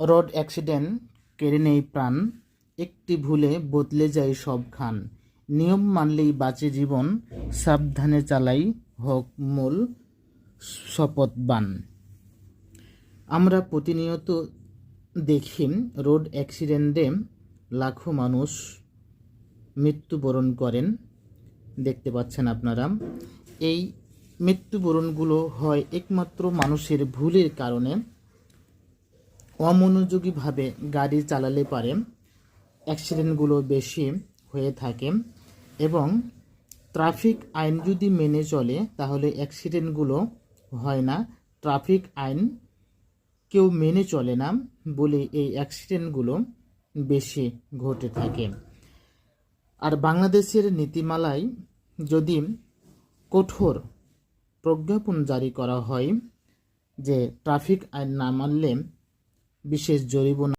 Road accident কেড়ে নেই প্রাণ, একটি ভুলে বদলে যায় সব খান নিয়ম মানলেই বাঁচে জীবন, সাবধানে চালাই হোক মূল শপথবান আমরা প্রতিনিয়ত দেখি রোড অ্যাক্সিডেন্টে লাখো মানুষ মৃত্যুবরণ করেন। দেখতে পাচ্ছেন আপনারা। এই মৃত্যুবরণগুলো হয় একমাত্র মানুষের ভুলের কারণে। অমনোযোগীভাবে গাড়ি চালালে পারে অ্যাক্সিডেন্টগুলো বেশি হয়ে থাকে এবং ট্রাফিক আইন যদি মেনে চলে, তাহলে অ্যাক্সিডেন্টগুলো হয় না। ট্রাফিক আইন কেউ মেনে চলে না বলে এই অ্যাক্সিডেন্টগুলো বেশি ঘটে থাকে। আর বাংলাদেশের নীতিমালায় যদি কঠোর প্রজ্ঞাপন জারি করা হয় যে ট্রাফিক আইন না মানলে বিশেষ জরিমানা